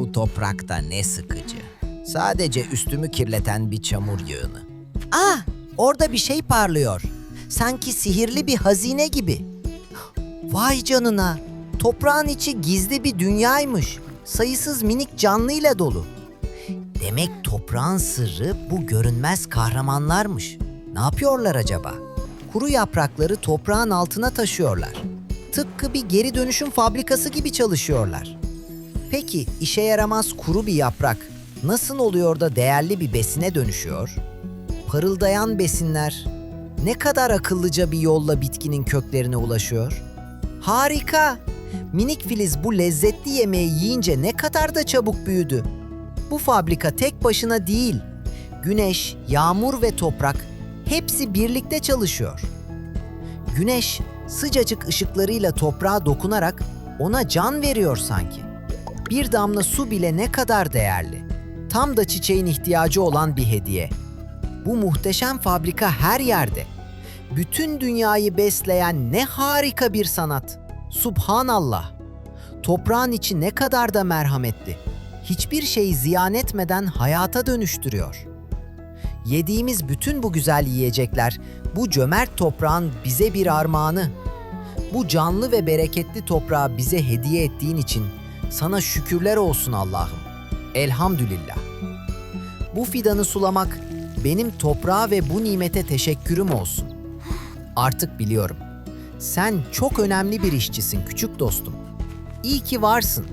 Bu toprakta ne sıkıcı. Sadece üstümü kirleten bir çamur yığını. Ah, orada bir şey parlıyor. Sanki sihirli bir hazine gibi. Vay canına. Toprağın içi gizli bir dünyaymış. Sayısız minik canlıyla dolu. Demek toprağın sırrı bu görünmez kahramanlarmış. Ne yapıyorlar acaba? Kuru yaprakları toprağın altına taşıyorlar. Tıpkı bir geri dönüşüm fabrikası gibi çalışıyorlar. Peki işe yaramaz kuru bir yaprak nasıl oluyor da değerli bir besine dönüşüyor? Parıldayan besinler ne kadar akıllıca bir yolla bitkinin köklerine ulaşıyor? Harika! Minik Filiz bu lezzetli yemeği yiyince ne kadar da çabuk büyüdü. Bu fabrika tek başına değil. Güneş, yağmur ve toprak hepsi birlikte çalışıyor. Güneş sıcacık ışıklarıyla toprağa dokunarak ona can veriyor sanki. Bir damla su bile ne kadar değerli. Tam da çiçeğin ihtiyacı olan bir hediye. Bu muhteşem fabrika her yerde. Bütün dünyayı besleyen ne harika bir sanat. Subhanallah. Toprağın içi ne kadar da merhametli. Hiçbir şeyi ziyan etmeden hayata dönüştürüyor. Yediğimiz bütün bu güzel yiyecekler bu cömert toprağın bize bir armağanı. Bu canlı ve bereketli toprağı bize hediye ettiğin için sana şükürler olsun Allah'ım. Elhamdülillah. Bu fidanı sulamak benim toprağa ve bu nimete teşekkürüm olsun. Artık biliyorum. Sen çok önemli bir işçisin küçük dostum. İyi ki varsın.